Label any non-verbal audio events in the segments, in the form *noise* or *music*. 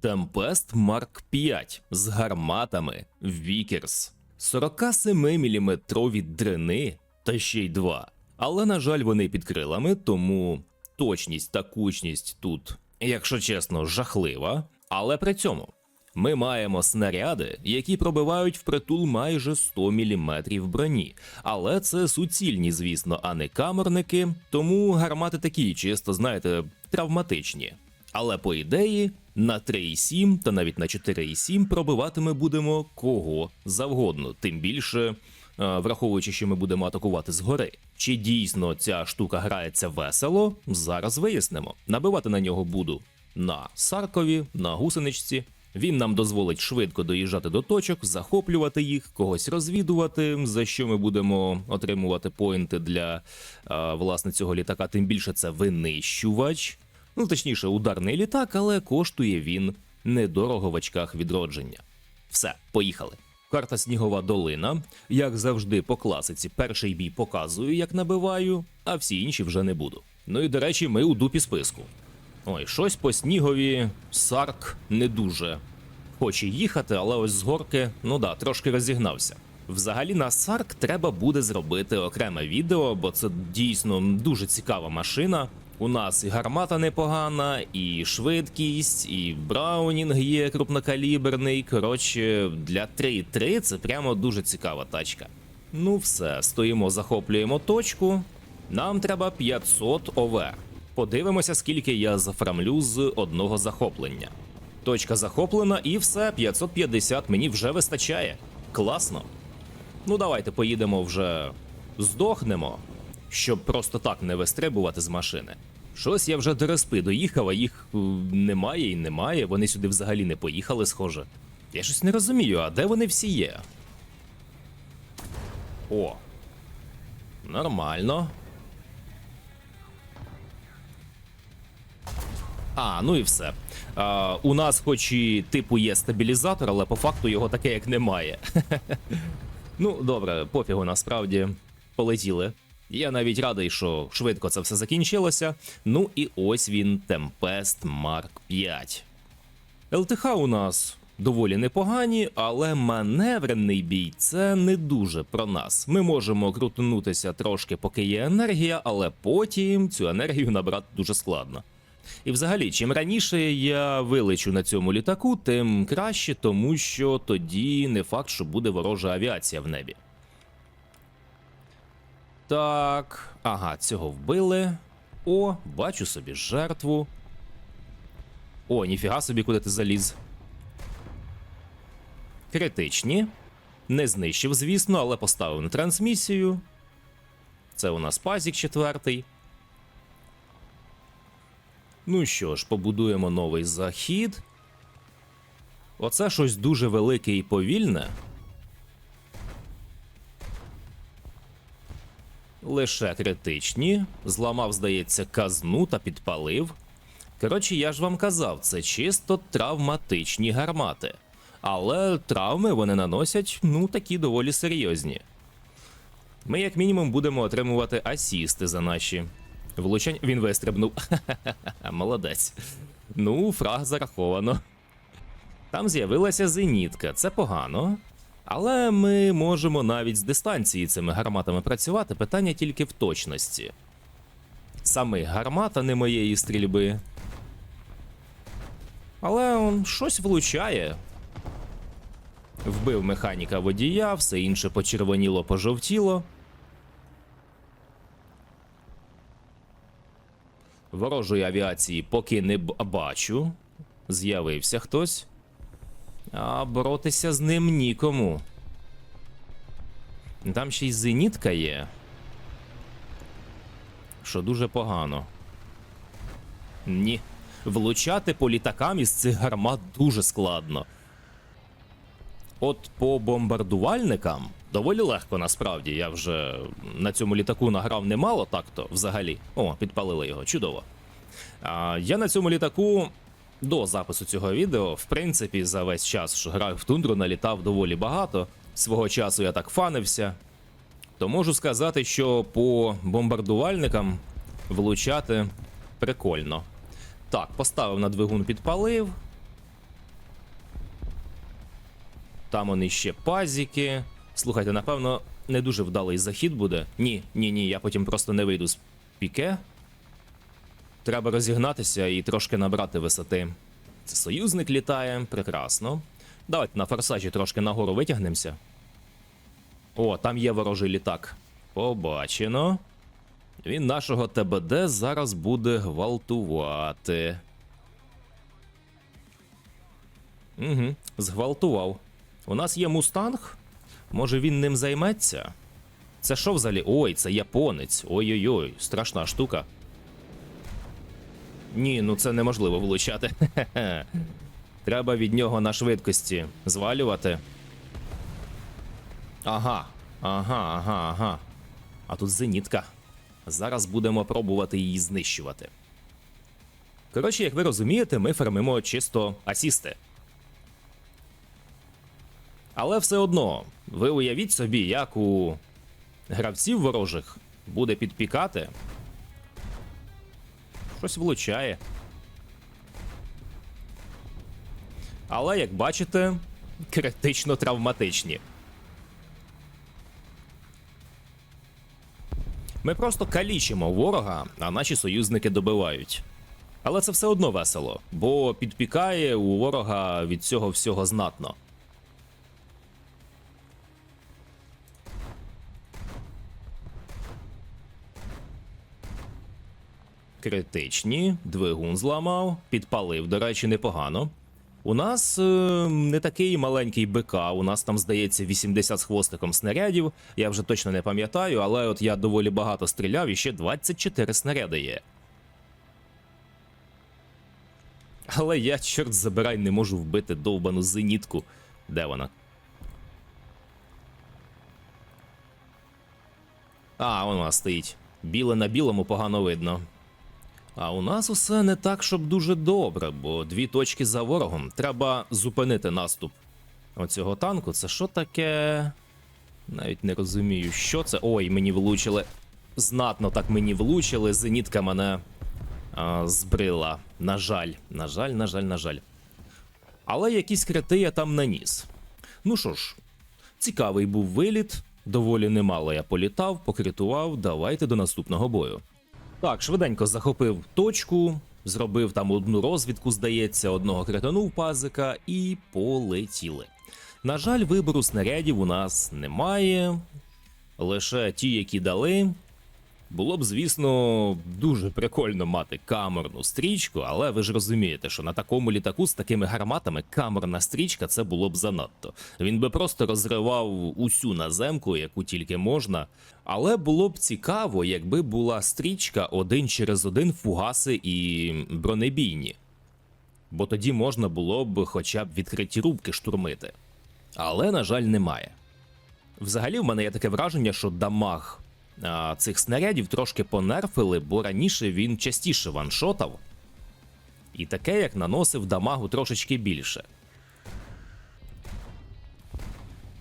Темпест Марк 5 з гарматами Вікерс. 47-мм дрини та ще й два. Але, на жаль, вони під крилами, тому точність та кучність тут, якщо чесно, жахлива. Але при цьому ми маємо снаряди, які пробивають впритул майже 100 мм броні. Але це суцільні, звісно, а не камерники, тому гармати такі, чисто, знаєте, травматичні. Але по ідеї на 3,7 та навіть на 4,7 пробивати ми будемо кого завгодно, тим більше. е, Враховуючи, що ми будемо атакувати згори. Чи дійсно ця штука грається весело, зараз вияснимо. Набивати на нього буду на Саркові, на гусеничці. Він нам дозволить швидко доїжджати до точок, захоплювати їх, когось розвідувати, за що ми будемо отримувати поінти для е, власне цього літака. Тим більше це винищувач. Ну, точніше, ударний літак, але коштує він недорого в очках відродження. Все, поїхали. Карта Снігова долина. Як завжди, по класиці, перший бій показую, як набиваю, а всі інші вже не буду. Ну і до речі, ми у дупі списку. Ой, щось по снігові Сарк не дуже хоче їхати, але ось з горки, ну да, трошки розігнався. Взагалі на Сарк треба буде зробити окреме відео, бо це дійсно дуже цікава машина. У нас і гармата непогана, і швидкість, і Браунінг є крупнокаліберний. Коротше, для 3.3 це прямо дуже цікава тачка. Ну все, стоїмо, захоплюємо точку. Нам треба 500 ОВ. Подивимося, скільки я зафрамлю з одного захоплення. Точка захоплена, і все, 550 мені вже вистачає. Класно. Ну, давайте поїдемо вже здохнемо, щоб просто так не вистрибувати з машини. Щось я вже до респи доїхав, а їх е, немає і немає. Вони сюди взагалі не поїхали, схоже. Я щось не розумію, а де вони всі є? О. Нормально. А, ну і все. А, у нас, хоч і типу є стабілізатор, але по факту його таке як немає. *laughs* ну, добре, пофігу насправді полетіли. Я навіть радий, що швидко це все закінчилося. Ну і ось він, Tempest Mark 5. ЛТХ у нас доволі непогані, але маневрений бій це не дуже про нас. Ми можемо крутнутися трошки, поки є енергія, але потім цю енергію набрати дуже складно. І взагалі, чим раніше я вилечу на цьому літаку, тим краще, тому що тоді не факт, що буде ворожа авіація в небі. Так, ага, цього вбили. О, бачу собі жертву. О, ніфіга собі, куди ти заліз. Критичні. Не знищив, звісно, але поставив на трансмісію. Це у нас пазік четвертий. Ну що ж, побудуємо новий захід. Оце щось дуже велике і повільне. Лише критичні. Зламав, здається, казну та підпалив. Коротше, я ж вам казав, це чисто травматичні гармати. Але травми вони наносять, ну, такі доволі серйозні. Ми, як мінімум, будемо отримувати асісти за наші. Влучань він вистрибнув. *laughs* Молодець. Ну, фраг зараховано. Там з'явилася зенітка, це погано. Але ми можемо навіть з дистанції цими гарматами працювати. Питання тільки в точності. Саме гармата не моєї стрільби. Але он щось влучає. Вбив механіка водія, все інше почервоніло, пожовтіло. Ворожої авіації поки не бачу. З'явився хтось. А боротися з ним нікому. Там ще й зенітка є. Що дуже погано. Ні. Влучати по літакам із цих гармат дуже складно. От по бомбардувальникам доволі легко насправді. Я вже на цьому літаку награв немало так-то взагалі. О, підпалили його, чудово. А, я на цьому літаку до запису цього відео, в принципі, за весь час, що граю в тундру, налітав доволі багато. Свого часу я так фанився. То можу сказати, що по бомбардувальникам влучати прикольно. Так, поставив на двигун, підпалив. Там вони ще пазіки. Слухайте, напевно, не дуже вдалий захід буде. Ні, ні, ні, я потім просто не вийду з піке. Треба розігнатися і трошки набрати висоти. Це союзник літає, прекрасно. Давайте на форсажі трошки нагору витягнемося. О, там є ворожий літак. Побачено. Він нашого ТБД зараз буде гвалтувати. Угу, зґвалтував. У нас є мустанг. Може він ним займеться? Це що взагалі? Ой, це японець. Ой-ой-ой, страшна штука. Ні, ну це неможливо влучати. *laughs* Треба від нього на швидкості звалювати. Ага, ага, ага, ага. А тут зенітка. Зараз будемо пробувати її знищувати. Коротше, як ви розумієте, ми фармимо чисто асісти. Але все одно, ви уявіть собі, як у гравців ворожих буде підпікати. Щось влучає. Але, як бачите, критично травматичні. Ми просто калічимо ворога, а наші союзники добивають. Але це все одно весело, бо підпікає у ворога від цього всього знатно. Критичні, двигун зламав, підпалив, до речі, непогано. У нас е, не такий маленький БК, у нас там, здається, 80 з хвостиком снарядів. Я вже точно не пам'ятаю, але от я доволі багато стріляв і ще 24 снаряди є. Але я, чорт забирай, не можу вбити довбану зенітку. Де вона? А, вона стоїть. Біле на білому погано видно. А у нас усе не так, щоб дуже добре, бо дві точки за ворогом. Треба зупинити наступ оцього танку. Це що таке? Навіть не розумію, що це. Ой, мені влучили. Знатно так мені влучили. Зенітка мене а, збрила. На жаль, на жаль, на жаль, на жаль. Але якісь крити я там наніс. Ну що ж, цікавий був виліт. Доволі немало я політав, покритував. Давайте до наступного бою. Так, швиденько захопив точку, зробив там одну розвідку, здається, одного кританув пазика і полетіли. На жаль, вибору снарядів у нас немає. Лише ті, які дали. Було б, звісно, дуже прикольно мати камерну стрічку, але ви ж розумієте, що на такому літаку з такими гарматами камерна стрічка це було б занадто. Він би просто розривав усю наземку, яку тільки можна. Але було б цікаво, якби була стрічка один через один фугаси і бронебійні. Бо тоді можна було б хоча б відкриті рубки штурмити. Але, на жаль, немає. Взагалі, в мене є таке враження, що дамаг цих снарядів трошки понерфили, бо раніше він частіше ваншотав. І таке, як наносив дамагу трошечки більше.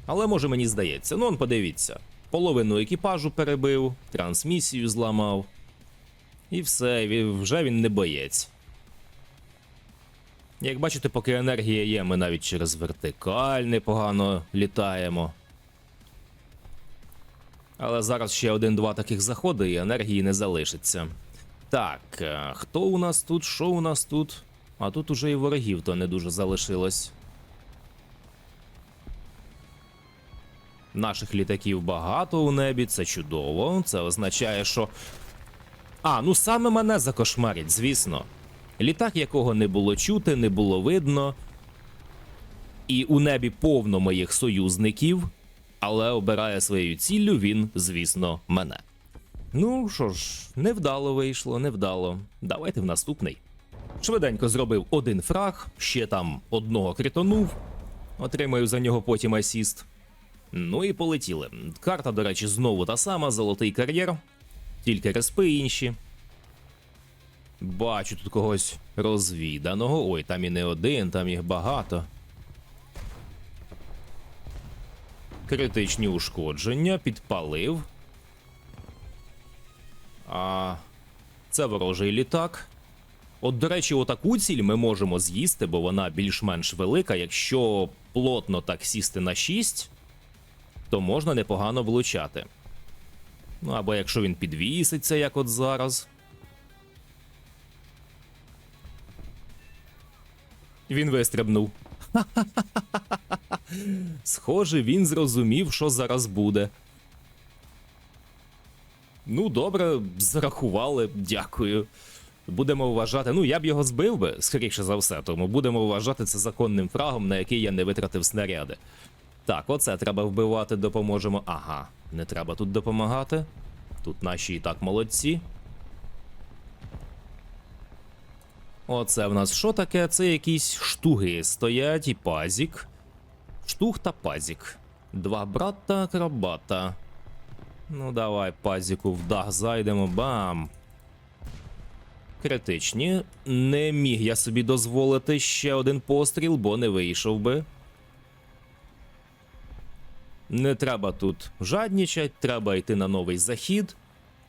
Але може мені здається, ну он подивіться. Половину екіпажу перебив, трансмісію зламав. І все, вже він не боєць. Як бачите, поки енергія є, ми навіть через вертикаль непогано літаємо. Але зараз ще один-два таких заходи, і енергії не залишиться. Так, е, хто у нас тут? Що у нас тут? А тут уже і ворогів то не дуже залишилось. Наших літаків багато у небі, це чудово. Це означає, що. А, ну саме мене закошмарять, звісно. Літак, якого не було чути, не було видно. І у небі повно моїх союзників, але обирає своєю ціллю він, звісно, мене. Ну що ж, невдало вийшло, невдало. Давайте в наступний. Швиденько зробив один фраг, ще там одного критонув. Отримаю за нього потім асіст. Ну і полетіли. Карта, до речі, знову та сама, золотий кар'єр, тільки респи інші. Бачу тут когось розвіданого. Ой, там і не один, там їх багато. Критичні ушкодження, підпалив. А це ворожий літак. От, до речі, отаку ціль ми можемо з'їсти, бо вона більш-менш велика. Якщо плотно так сісти на 6, то можна непогано влучати. Ну або якщо він підвіситься, як от зараз. Він вистрибнув. *laughs* *laughs* Схоже, він зрозумів, що зараз буде. Ну, добре, зарахували, дякую. Будемо вважати. Ну, я б його збив би, скоріше за все, тому будемо вважати це законним фрагом, на який я не витратив снаряди. Так, оце треба вбивати, допоможемо. Ага, не треба тут допомагати. Тут наші і так молодці. Оце в нас що таке? Це якісь штуги стоять і пазік. Штуг та пазік. Два брата акробата. Ну, давай, пазіку, в дах зайдемо. Бам. Критичні. Не міг я собі дозволити ще один постріл, бо не вийшов би. Не треба тут жаднічать, треба йти на новий захід.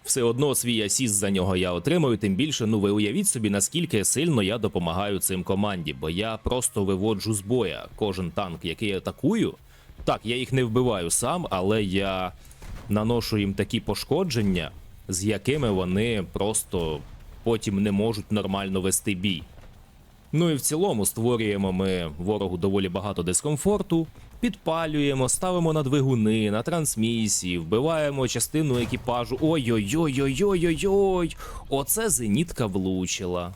Все одно свій асіст за нього я отримаю, тим більше, ну ви уявіть собі, наскільки сильно я допомагаю цим команді, бо я просто виводжу з боя кожен танк, який атакую. Так, я їх не вбиваю сам, але я наношу їм такі пошкодження, з якими вони просто потім не можуть нормально вести бій. Ну і в цілому створюємо ми ворогу доволі багато дискомфорту, підпалюємо, ставимо на двигуни, на трансмісії, вбиваємо частину екіпажу. Ой-ой-ой-ой-ой-ой-ой! Оце зенітка влучила.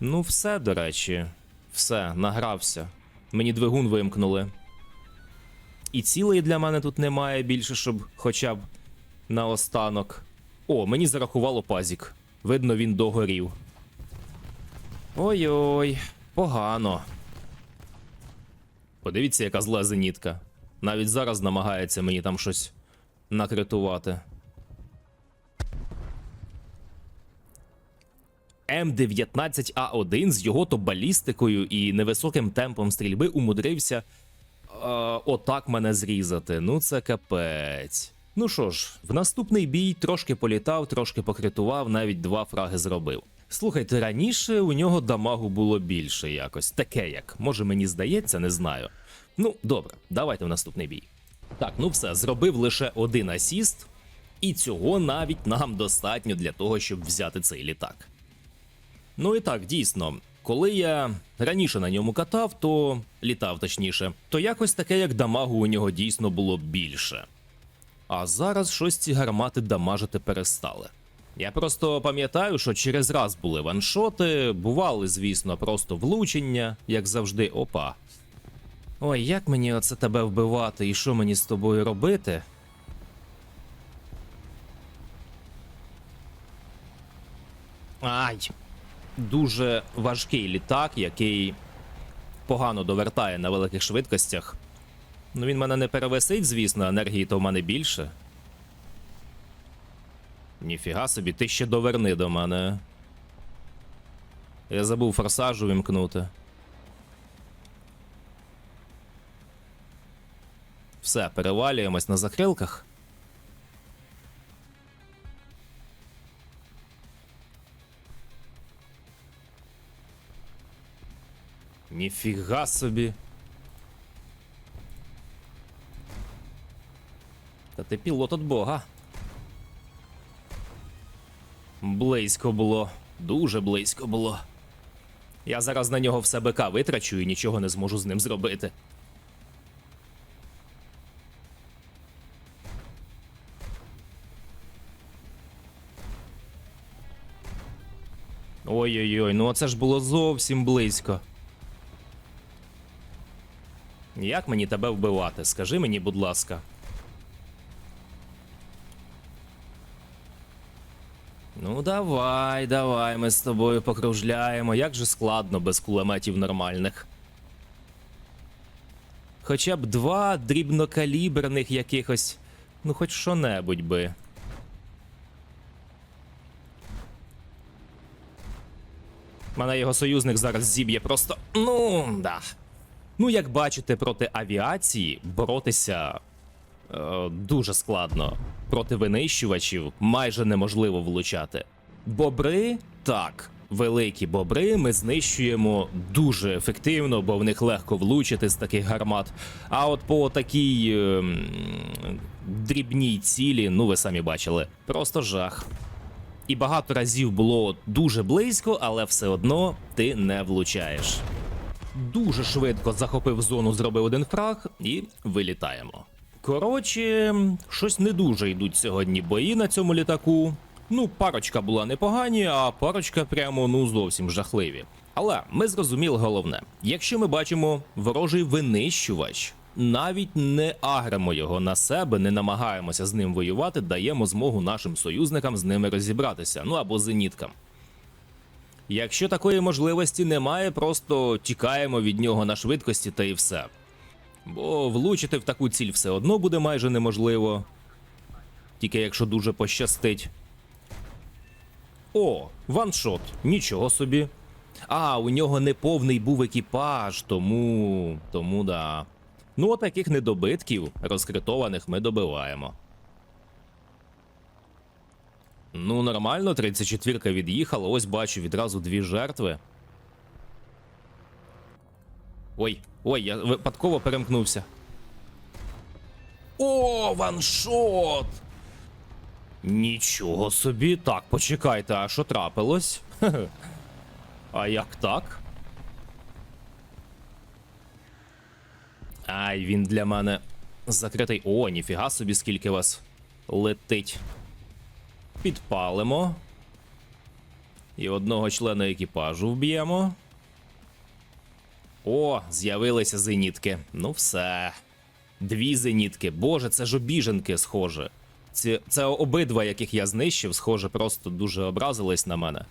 Ну, все, до речі, все, награвся. Мені двигун вимкнули. І цілої для мене тут немає більше, щоб хоча б наостанок. О, мені зарахувало пазік. Видно, він догорів. Ой-ой, погано. Подивіться, яка зла зенітка. Навіть зараз намагається мені там щось накритувати. М19А1 з його то балістикою і невисоким темпом стрільби умудрився е, отак мене зрізати. Ну це капець. Ну що ж, в наступний бій трошки політав, трошки покритував, навіть два фраги зробив. Слухайте, раніше у нього дамагу було більше якось. Таке як. Може мені здається, не знаю. Ну, добре, давайте в наступний бій. Так, ну все, зробив лише один асіст, і цього навіть нам достатньо для того, щоб взяти цей літак. Ну і так, дійсно, коли я раніше на ньому катав, то літав точніше, то якось таке, як дамагу у нього дійсно було більше. А зараз щось ці гармати дамажити перестали. Я просто пам'ятаю, що через раз були ваншоти, бували, звісно, просто влучення, як завжди, опа. Ой, як мені оце тебе вбивати, і що мені з тобою робити? Ай! Дуже важкий літак, який погано довертає на великих швидкостях. Ну, він мене не перевесить, звісно, енергії то в мене більше. Ніфіга собі, ти ще доверни до мене. Я забув форсажу вімкнути. Все, перевалюємось на закрилках. Ніфіга собі. Та ти пілот от Бога. Близько було, дуже близько було. Я зараз на нього все БК витрачу і нічого не зможу з ним зробити. Ой-ой-ой, ну оце ж було зовсім близько. Як мені тебе вбивати? Скажи мені, будь ласка. Ну, давай, давай, ми з тобою покружляємо. Як же складно без кулеметів нормальних. Хоча б два дрібнокаліберних якихось. Ну, хоч що-небудь би. Мене його союзник зараз зіб'є просто. Ну, да. Ну, як бачите, проти авіації боротися дуже складно. Проти винищувачів майже неможливо влучати. Бобри так, великі бобри ми знищуємо дуже ефективно, бо в них легко влучити з таких гармат. А от по такій ем, дрібній цілі, ну ви самі бачили, просто жах. І багато разів було дуже близько, але все одно ти не влучаєш. Дуже швидко захопив зону, зробив один фраг і вилітаємо. Коротше, щось не дуже йдуть сьогодні бої на цьому літаку. Ну, парочка була непогані, а парочка прямо ну зовсім жахливі. Але ми зрозуміли головне: якщо ми бачимо ворожий винищувач, навіть не агремо його на себе, не намагаємося з ним воювати, даємо змогу нашим союзникам з ними розібратися, ну або зеніткам. Якщо такої можливості немає, просто тікаємо від нього на швидкості та і все. Бо влучити в таку ціль все одно буде майже неможливо. Тільки якщо дуже пощастить. О, ваншот, нічого собі. А, у нього не повний був екіпаж, тому. тому да. Ну, от таких недобитків, розкритованих, ми добиваємо. Ну, нормально, 34-ка від'їхала, ось бачу відразу дві жертви. Ой, ой, я випадково перемкнувся. О, ваншот! Нічого собі. Так, почекайте, а що трапилось? *laughs* А як так? Ай, він для мене закритий. О, ніфіга собі, скільки вас летить. Підпалимо. І одного члена екіпажу вб'ємо. О, з'явилися зенітки. Ну все. Дві зенітки. Боже, це ж обіженки, схоже. Це, це обидва, яких я знищив, схоже, просто дуже образились на мене.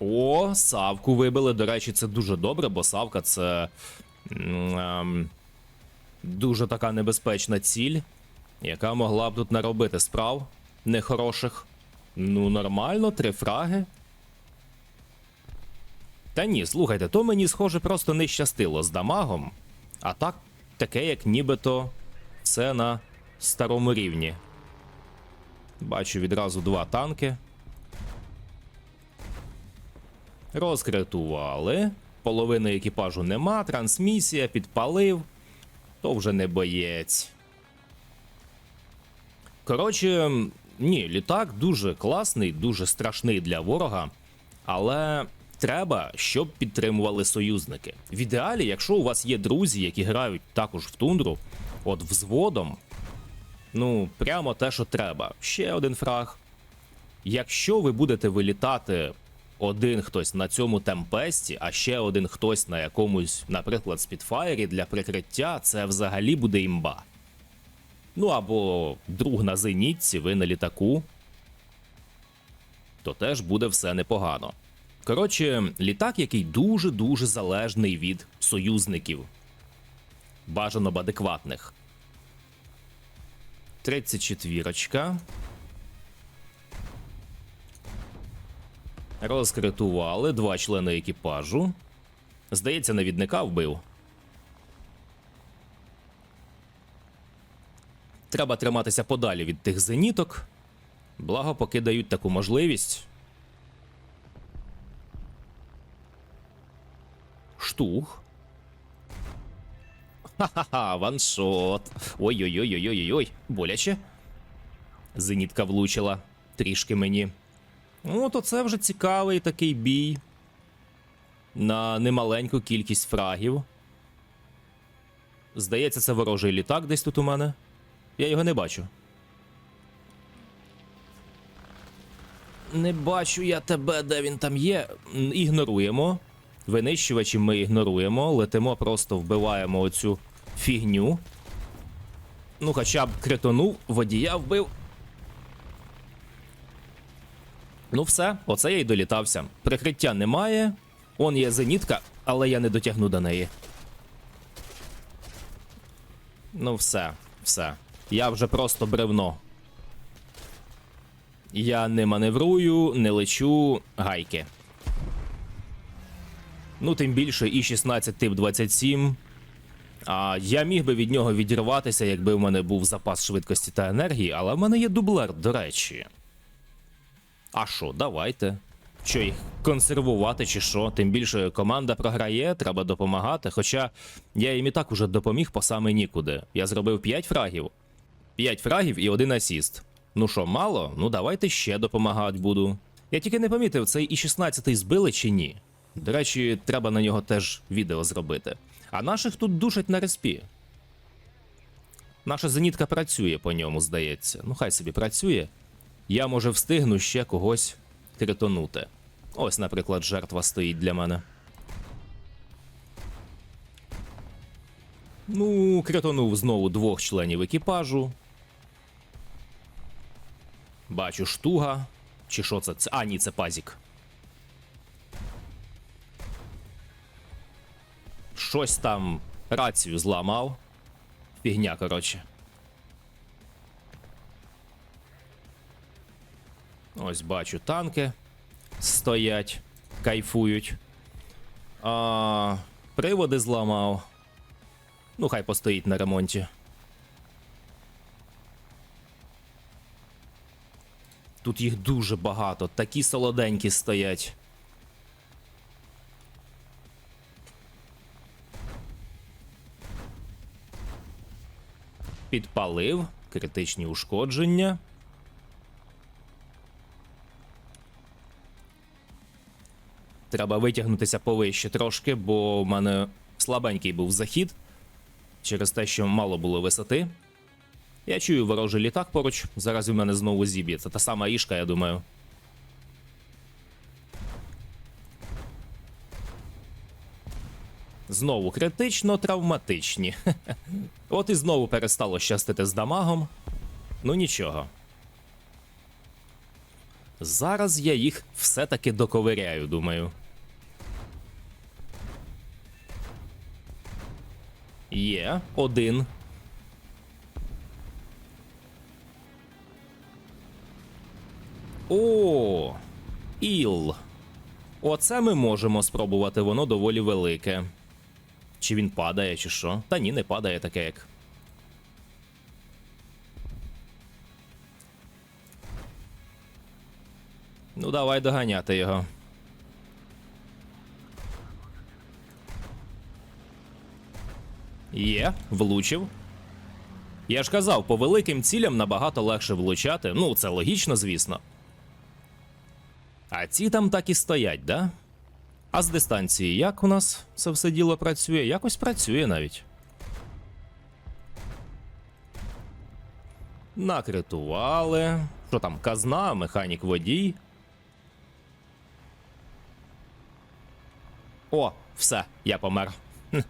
О, Савку вибили. До речі, це дуже добре, бо Савка це ем, дуже така небезпечна ціль, яка могла б тут наробити справ нехороших. Ну, нормально, три фраги. Та ні, слухайте, то мені, схоже, просто не щастило з дамагом. А так, таке, як нібито все на старому рівні. Бачу відразу два танки. Розкритували. Половини екіпажу нема, трансмісія, підпалив. То вже не боєць. Коротше, ні, літак дуже класний, дуже страшний для ворога. Але треба, щоб підтримували союзники. В ідеалі, якщо у вас є друзі, які грають також в тундру, от взводом, ну, прямо те, що треба. Ще один фраг. Якщо ви будете вилітати один хтось на цьому темпесті, а ще один хтось на якомусь, наприклад, спідфаєрі для прикриття, це взагалі буде імба. Ну або друг на зенітці, ви на літаку, то теж буде все непогано. Коротше, літак, який дуже-дуже залежний від союзників. Бажано б адекватних. 34. Розкритували два члени екіпажу. Здається, навідника вбив. Треба триматися подалі від тих зеніток. Благо, поки дають таку можливість. Штух. Ха-ха-ха, ваншот. Ой-ой-ой-ой-ой-ой. Боляче. Зенітка влучила. Трішки мені. Ну, то це вже цікавий такий бій. На немаленьку кількість фрагів. Здається, це ворожий літак десь тут у мене. Я його не бачу. Не бачу я тебе, де він там є. Ігноруємо. Винищувачі ми ігноруємо. Летимо, просто вбиваємо оцю фігню. Ну, хоча б критонув, водія вбив. Ну, все, оце я й долітався. Прикриття немає. Он є зенітка, але я не дотягну до неї. Ну, все, все. Я вже просто бревно. Я не маневрую, не лечу гайки. Ну, тим більше і 16 тип 27. А я міг би від нього відірватися, якби в мене був запас швидкості та енергії, але в мене є дублер, до речі. А що, давайте. Що їх консервувати чи що? Тим більше команда програє, треба допомагати. Хоча я їм і так уже допоміг по саме нікуди. Я зробив 5 фрагів. 5 фрагів і один асіст. Ну що, мало? Ну давайте ще допомагати буду. Я тільки не помітив, цей і 16 збили чи ні. До речі, треба на нього теж відео зробити. А наших тут душать на респі. Наша зенітка працює по ньому, здається. Ну, хай собі працює. Я може встигну ще когось критонути. Ось, наприклад, жертва стоїть для мене. Ну, критонув знову двох членів екіпажу. Бачу штуга. Чи що це? А, ні, це пазік. Щось там рацію зламав. Фігня, коротше. Ось бачу танки стоять, кайфують. А, приводи зламав. Ну, хай постоїть на ремонті. Тут їх дуже багато, такі солоденькі стоять. Підпалив, критичні ушкодження. Треба витягнутися повище трошки, бо в мене слабенький був захід через те, що мало було висоти. Я чую ворожий літак поруч. Зараз у мене знову зіб'ється. Та сама ішка, я думаю. Знову критично травматичні. *laughs* От і знову перестало щастити з дамагом. Ну нічого. Зараз я їх все-таки доковиряю, думаю. Є один. О, іл. Оце ми можемо спробувати, воно доволі велике. Чи він падає, чи що? Та ні, не падає таке як. Ну, давай доганяти його. Є, влучив. Я ж казав, по великим цілям набагато легше влучати. Ну, це логічно, звісно. А ці там так і стоять, да? А з дистанції як у нас це все діло працює? Якось працює навіть. Накритували. Що там, казна, механік водій. О, все, я помер. *laughs*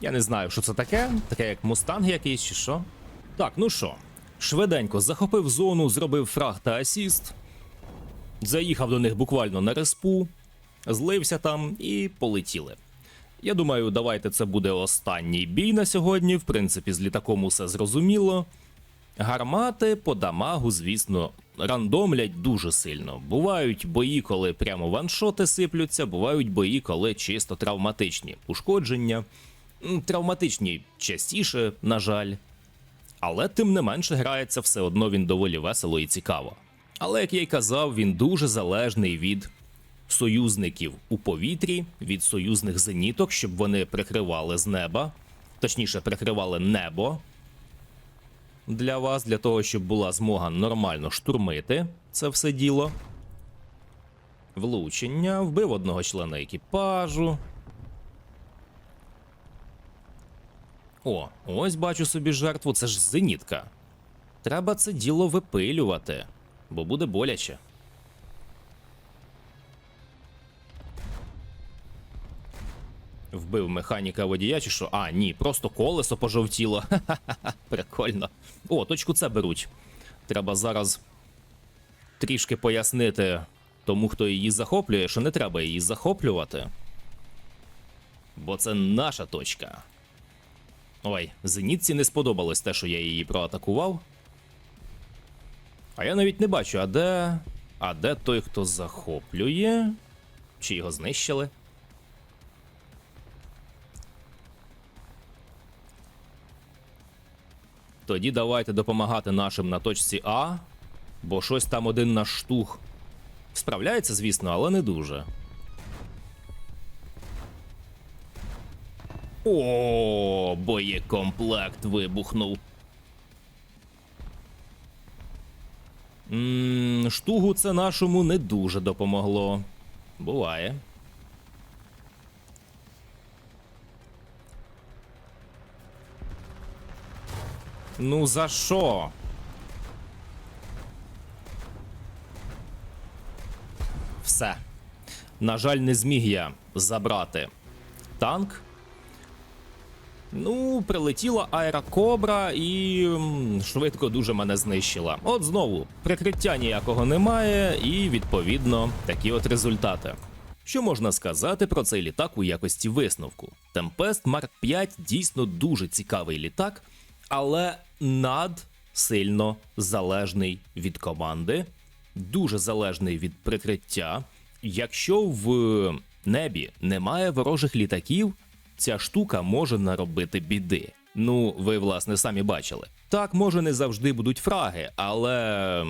Я не знаю, що це таке. Таке як мустанг якийсь чи що. Так, ну що, швиденько захопив зону, зробив фраг та асіст. Заїхав до них буквально на респу, злився там і полетіли. Я думаю, давайте це буде останній бій на сьогодні. В принципі, з літаком усе зрозуміло. Гармати по дамагу, звісно, рандомлять дуже сильно. Бувають бої, коли прямо ваншоти сиплються, бувають бої, коли чисто травматичні ушкодження. Травматичні частіше, на жаль. Але тим не менше грається все одно він доволі весело і цікаво. Але, як я й казав, він дуже залежний від союзників у повітрі, від союзних зеніток, щоб вони прикривали з неба, точніше, прикривали небо для вас, для того, щоб була змога нормально штурмити це все діло. Влучення, вбив одного члена екіпажу. О, ось бачу собі жертву, це ж зенітка. Треба це діло випилювати, бо буде боляче. Вбив механіка водія чи що? А, ні, просто колесо пожовтіло. *laughs* Ха-ха-ха, прикольно. О, точку С беруть. Треба зараз трішки пояснити тому, хто її захоплює, що не треба її захоплювати. Бо це наша точка. Ой, зенітці не сподобалось те, що я її проатакував. А я навіть не бачу, а де. А де той, хто захоплює? Чи його знищили? Тоді давайте допомагати нашим на точці А, бо щось там один наш штух. Справляється, звісно, але не дуже. О, боєкомплект вибухнув. М, штугу це нашому не дуже допомогло. Буває. Ну за що? Все. На жаль, не зміг я забрати танк. Ну, прилетіла аерокобра і швидко дуже мене знищила. От знову, прикриття ніякого немає, і відповідно такі от результати. Що можна сказати про цей літак у якості висновку? Tempest Mark 5 дійсно дуже цікавий літак, але над сильно залежний від команди, дуже залежний від прикриття. Якщо в небі немає ворожих літаків, ця штука може наробити біди. Ну, ви власне самі бачили. Так, може, не завжди будуть фраги, але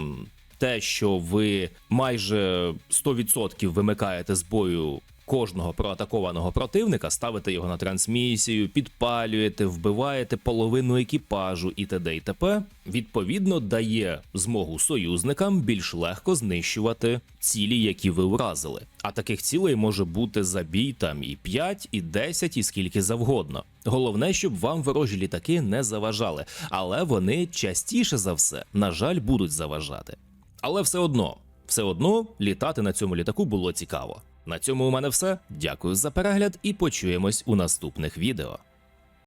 те, що ви майже 100% вимикаєте з бою кожного проатакованого противника, ставите його на трансмісію, підпалюєте, вбиваєте половину екіпажу і т.д. і т.п., відповідно дає змогу союзникам більш легко знищувати цілі, які ви уразили. А таких цілей може бути забій там і 5, і 10, і скільки завгодно. Головне, щоб вам ворожі літаки не заважали, але вони частіше за все, на жаль, будуть заважати. Але все одно, все одно літати на цьому літаку було цікаво. На цьому у мене все. Дякую за перегляд і почуємось у наступних відео.